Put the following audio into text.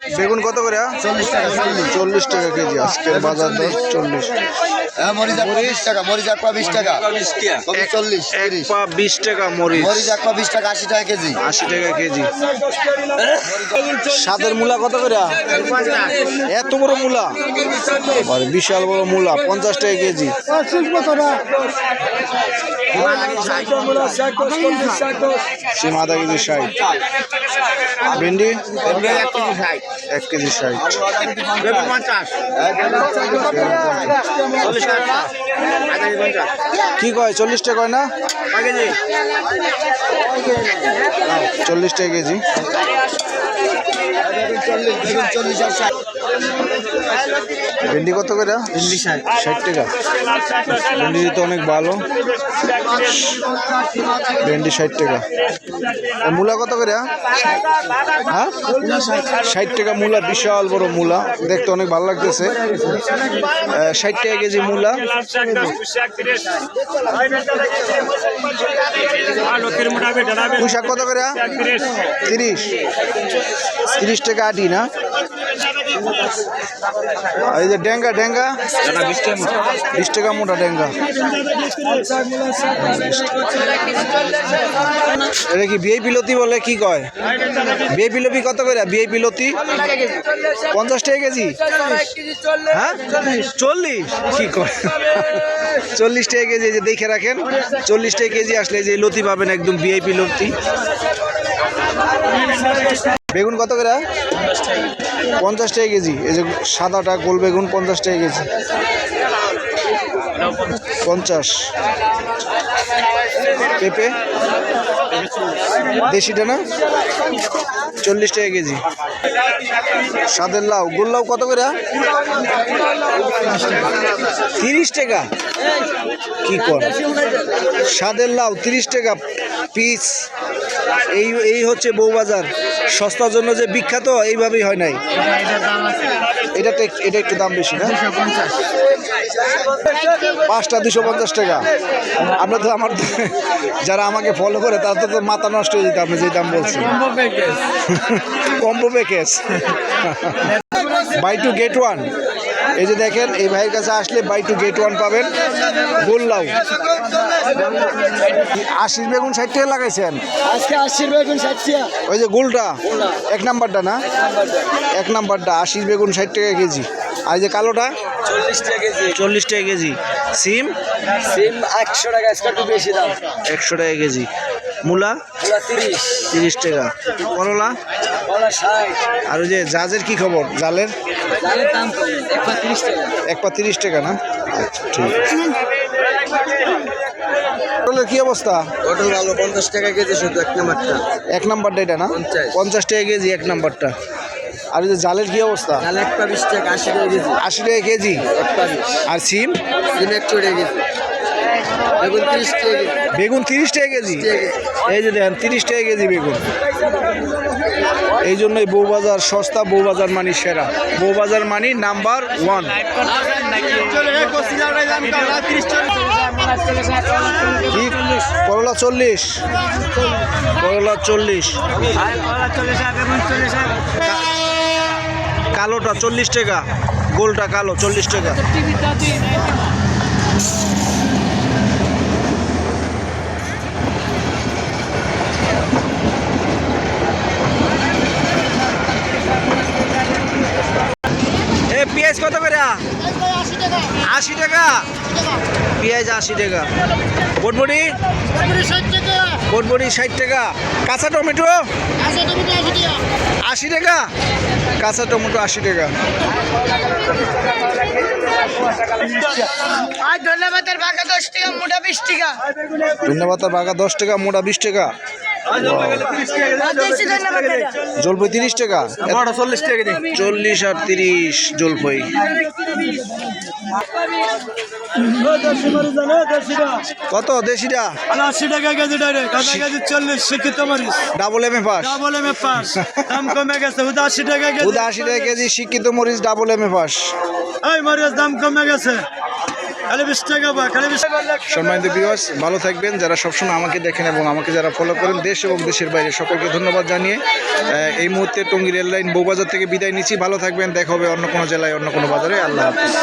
বেগুন কত করে চল্লিশ টাকা চল্লিশ টাকা কেজি আজকের বাজার দর চল্লিশ হ্যাঁ মরিচ এক টাকা মরিচ এক পা বিশ টাকা। চল্লিশ এক পা বিশ টাকা মরিচ। মরিচ এক পা বিশ টাকা আশি টাকা কেজি। আশি টাকা কেজি। সাদের মূলা কত করে এত বড় মূলা? বারে, বিশাল বড় মূলা পঞ্চাশ টাকা কেজি। সিম আধা ষাট। ভেন্ডি? এক কেজি ষাট। কি কয়? চল্লিশ টাকা কয় না? চল্লিশ টাকা কেজি। চল্লিশ আর ভেন্ডি কত করে? ভেন্ডি ষাট টাকা। ভেন্ডি তো অনেক ভালো। ভেন্ডি ষাট টাকা। মূলা কত করে? হ্যাঁ? ষাট টাকা মূলা, বিশাল বড় মূলা। দেখতে অনেক ভালো লাগতেছে। ষাট টাকা কেজি মূলা। পুঁই কত করে? তিরিশ। তিরিশ টাকা আটি, না? এই যে ডেঙ্গা ডেঙ্গা? বিশ টাকা মোটা। ডেঙ্গা। এটা কি বিয়ে পিলতি বলে কি কয়? বিয়ে পিলপি কত করে? বিয়ে পিলতি পঞ্চাশ টাকা কেজি? হ্যাঁ? চল্লিশ? কি কয়? চল্লিশ টাকা কেজি এই যে দেখে রাখেন। চল্লিশ টাকা কেজি আসলে যে লতি পাবেন একদম ভিআইপি লতি। বেগুন কত করে? পঞ্চাশ টাকা কেজি। এই যে সাদাটা গোল বেগুন পঞ্চাশ টাকা কেজি। পঞ্চাশ। পেঁপে? দেশিটা না? চল্লিশ টাকা কেজি। সাদের লাউ। গোল লাউ কত করে? তিরিশ টাকা। কি কর? সাদের লাউ, তিরিশ টাকা। পিস। এই এই হচ্ছে বউবাজার। সস্তার জন্য যে বিখ্যাত এইভাবেই হয় নাই। এটা এটা একটু দাম বেশি না? পাঁচটা দুশো পঞ্চাশ টাকা। আপনার তো আমার যারা আমাকে ফলো করে তাদের তো মাথা নষ্ট হয়ে যেত আপনি যে দাম বলছেন। Combo package. Buy two get one. এই যে দেখেন এই ভাইয়ের কাছে আসলে বাই টু গেট ওয়ান পাবেন। গোল্লাও আশির বেগুন ষাট টাকা লাগাইছেন? আজকে আশির বেগুন ষাট টাকা। ওই যে গোলটা? এক নাম্বারটা না? এক নাম্বারটা আশির বেগুন ষাট টাকা কেজি। আর যে কালোটা? চল্লিশ টাকা কেজি। চল্লিশ টাকা কেজি। সিম? সিম একশো টাকা একটু বেশি দাম। একশো টাকা কেজি। মূলা? তিরিশ। টাকা। করলা? আর ওই যে জাজের কি খবর? জালের? এক পা তিরিশ টাকা। না? আচ্ছা ঠিক। পটলের কি অবস্থা? পটল ভালো পঞ্চাশ টাকা কেজি শুধু এক নাম্বারটা। এক নাম্বারটা এটা না? পঞ্চাশ। টাকা কেজি এক নাম্বারটা। আর যে জালের কি অবস্থা? ডাল এক পা বিশ টাকা আশি টাকা কেজি। আশি টাকা কেজি। আর সিম? সিম একশো টাকা কেজি। বেগুন তিরিশ টাকা কেজি। বেগুন তিরিশ টাকা কেজি? এই যে দেখেন তিরিশ টাকা কেজি বেগুন। এই জন্যই বউবাজার সস্তা বউবাজার মানি সেরা। বউবাজার মানি নাম্বার ওয়ান। করলা চল্লিশ। করলা চল্লিশ। কালোটা চল্লিশ টাকা গোলটা কালো চল্লিশ টাকা এ পেঁয়াজ কত করে? আশি টাকা। পেঁয়াজ আশি টাকা। বটবড়ি? বটবড়ি ষাট টাকা। কাঁচা টমেটো? আশি টাকা। কাঁচা টমেটো আশি টাকা। আর ধন্যবাদের বাঘা দশ টাকা মোটা বিশ টাকা। ধন্যবাদ বাঘা দশ টাকা মোটা বিশ টাকা। জলপাই তিরিশ টাকা। চল্লিশ টাকা চল্লিশ আর তিরিশ জলপাই। কত দেশিটা? আশি টাকা কেজি কেজি চল্লিশ শিক্ষিত মরিচ double M A pass double M A pass দাম কমে গেছে আশি টাকা কেজি। উদা আশি টাকা কেজি শিক্ষিত মরিচ ডাবল এম এ পাস এই মরিচ দাম কমে গেছে। সম্মানিত বিওয়ার্স ভালো থাকবেন। যারা সবসময় আমাকে দেখেন এবং আমাকে যারা ফলো করেন, দেশ এবং দেশের বাইরে সকলকে ধন্যবাদ জানিয়ে এই মুহূর্তে টঙ্গি রেল লাইন বউবাজার থেকে বিদায় নিচ্ছি। ভালো থাকবেন, দেখা হবে অন্য কোনো জেলায়, অন্য কোনো বাজারে। আল্লাহ হাফিজ।